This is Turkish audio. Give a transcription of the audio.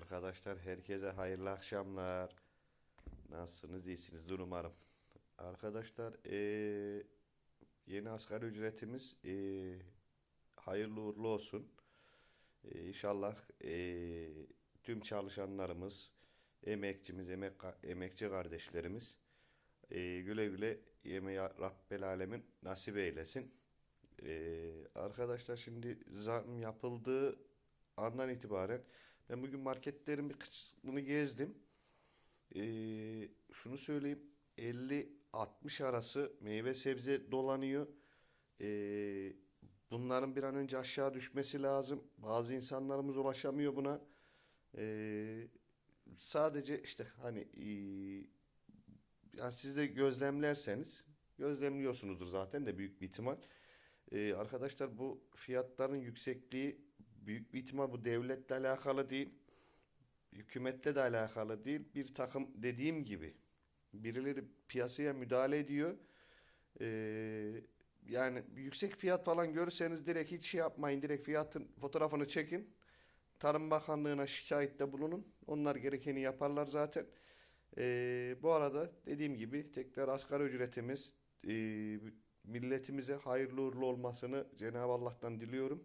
Arkadaşlar herkese hayırlı akşamlar. Nasılsınız? İyisinizdir umarım. Arkadaşlar eee, yeni asgari ücretimiz eee, hayırlı uğurlu olsun. Eee, İnşallah eee, tüm çalışanlarımız, emekçimiz, emek, emekçi kardeşlerimiz eee, güle güle yemeği Rabbel Alemin nasip eylesin. Eee, arkadaşlar şimdi zam yapıldığı andan itibaren ben bugün marketlerin bir kısmını gezdim. Ee, şunu söyleyeyim 50-60 arası meyve sebze dolanıyor. Ee, bunların bir an önce aşağı düşmesi lazım. Bazı insanlarımız ulaşamıyor buna. Ee, sadece işte hani ee, yani siz de gözlemlerseniz gözlemliyorsunuzdur zaten de büyük bir ihtimal. Ee, arkadaşlar bu fiyatların yüksekliği büyük bir ihtimal bu devletle alakalı değil, hükümetle de alakalı değil. Bir takım dediğim gibi birileri piyasaya müdahale ediyor. Ee, yani yüksek fiyat falan görürseniz direkt hiç şey yapmayın. Direkt fiyatın fotoğrafını çekin. Tarım Bakanlığı'na şikayette bulunun. Onlar gerekeni yaparlar zaten. Ee, bu arada dediğim gibi tekrar asgari ücretimiz e, milletimize hayırlı uğurlu olmasını Cenab-ı Allah'tan diliyorum.